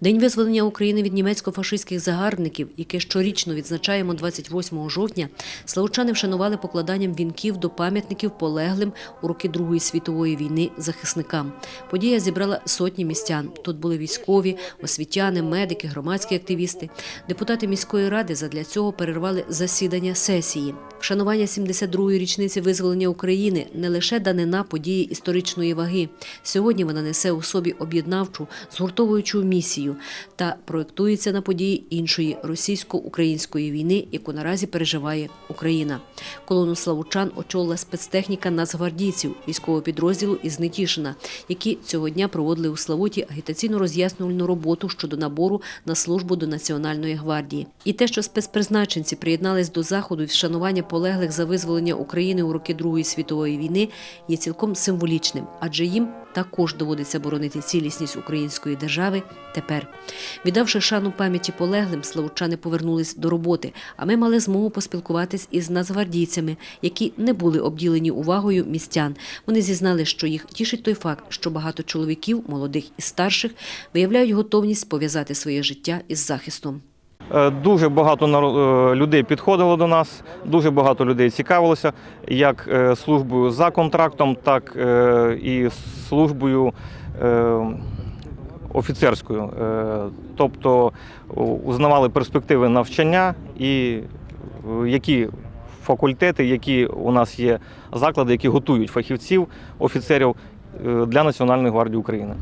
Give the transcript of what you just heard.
День визволення України від німецько-фашистських загарбників, яке щорічно відзначаємо 28 жовтня, славучани вшанували покладанням вінків до пам'ятників полеглим у роки Другої світової війни захисникам. Подія зібрала сотні містян. Тут були військові, освітяни, медики, громадські активісти. Депутати міської ради задля цього перервали засідання сесії. Вшанування 72-ї річниці визволення України не лише данина події історичної ваги. Сьогодні вона несе у собі об'єднавчу, згуртовуючу місію та проєктується на події іншої російсько-української війни, яку наразі переживає Україна. Колону славучан очолила спецтехніка нацгвардійців військового підрозділу із Нетішина, які цього дня проводили у Славуті агітаційно-роз'яснювальну роботу щодо набору на службу до Національної гвардії. І те, що спецпризначенці приєднались до заходу і вшанування полеглих за визволення України у роки Другої світової війни, є цілком символічним, адже їм також доводиться боронити цілісність української держави тепер. Віддавши шану пам'яті полеглим, славучани повернулись до роботи, а ми мали змогу поспілкуватись із нацгвардійцями, які не були обділені увагою містян. Вони зізнали, що їх тішить той факт, що багато чоловіків, молодих і старших, виявляють готовність пов'язати своє життя із захистом. Е, Дуже багато е, людей підходило до нас, дуже багато людей цікавилося як е, службою за контрактом, так і службою офіцерською. Тобто узнавали перспективи навчання і які факультети, які у нас є заклади, які готують фахівців, офіцерів для Національної гвардії України.